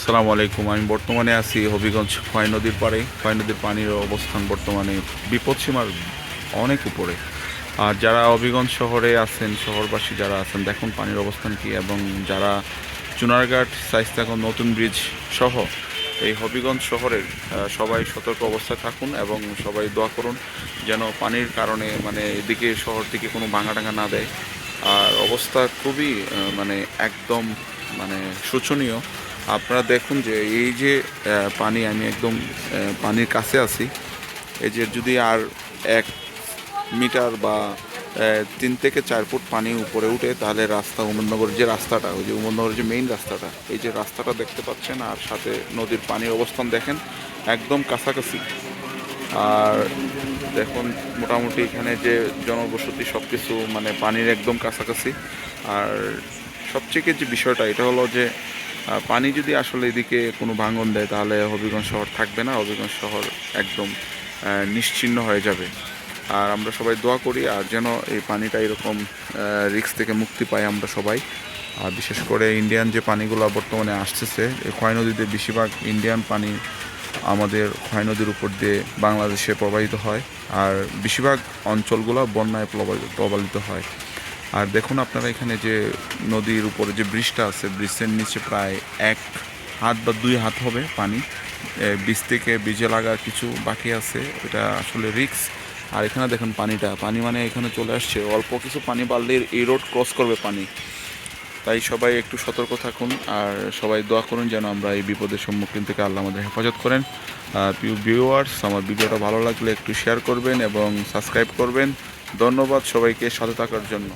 আসসালামু আলাইকুম। আমি বর্তমানে আছি হবিগঞ্জ খোয়াই নদীর পাড়ে। খোয়াই নদীর পানির অবস্থান বর্তমানে বিপদসীমার অনেক উপরে। আর যারা হবিগঞ্জ শহরে আছেন, শহরবাসী যারা আছেন, দেখুন পানির অবস্থান কি এবং যারা চুনারঘাট সাইস্তাগঞ্জ নতুন ব্রিজ সহ এই হবিগঞ্জ শহরের সবাই সতর্ক অবস্থায় থাকুন এবং সবাই দোয়া করুন যেন পানির কারণে মানে এদিকে শহর থেকে কোনো ভাঙা টাঙা না দেয়। আর অবস্থা খুবই মানে একদম মানে শোচনীয়। আপনারা দেখুন যে এই যে পানি, আমি একদম পানির কাছে আছি। এই যে যদি আর এক মিটার বা তিন থেকে চার ফুট পানি উপরে উঠে, তাহলে রাস্তা উমরনগরের যে রাস্তাটা, ওই যে উমরনগরের যে মেইন রাস্তাটা, এই যে রাস্তাটা দেখতে পাচ্ছেন, আর সাথে নদীর পানির অবস্থান দেখেন, একদম কাছাকাছি। আর দেখুন, মোটামুটি এখানে যে জনবসতি সব কিছু মানে পানির একদম কাছাকাছি। আর সবচেয়ে যে বিষয়টা, এটা হলো যে পানি যদি আসলে এদিকে কোনো ভাঙন দেয় তাহলে হবিগঞ্জ শহর থাকবে না। হবিগঞ্জ শহর একদম আহ, নিশ্চিহ্ন হয়ে যাবে। আর আমরা সবাই দোয়া করি আর যেন এই পানিটা এরকম রিক্স থেকে মুক্তি পাই আমরা সবাই। আর বিশেষ করে ইন্ডিয়ান যে পানিগুলো বর্তমানে আসতেছে এই খয় নদীতে বেশিরভাগ ইন্ডিয়ান পানি আমাদের খয় নদীর উপর দিয়ে বাংলাদেশে প্রবাহিত হয়। আর বেশিরভাগ অঞ্চলগুলো বন্যায় প্রবাহিত হয়। আর দেখুন আপনারা এখানে যে নদীর উপরে যে ব্রিজটা আছে, ব্রিজের নিচে প্রায় এক হাত বা দুই হাত হবে পানি। বীজ থেকে বীজে লাগা কিছু বাকি আছে, এটা আসলে রিক্স আর এখানে দেখুন পানিটা, পানি মানে এখানে চলে আসছে, অল্প কিছু পানি বাড়লে এই রোড ক্রস করবে পানি। তাই সবাই একটু সতর্ক থাকুন, আর সবাই দোয়া করুন যেন আমরা এই বিপদের সম্মুখীন থেকে আল্লাহ আমাদের হেফাজত করেন। প্রিয় ভিউয়ার্স আমার ভিডিওটা ভালো লাগলে একটু শেয়ার করবেন এবং সাবস্ক্রাইব করবেন। ধন্যবাদ সবাইকে সাথে থাকার জন্য।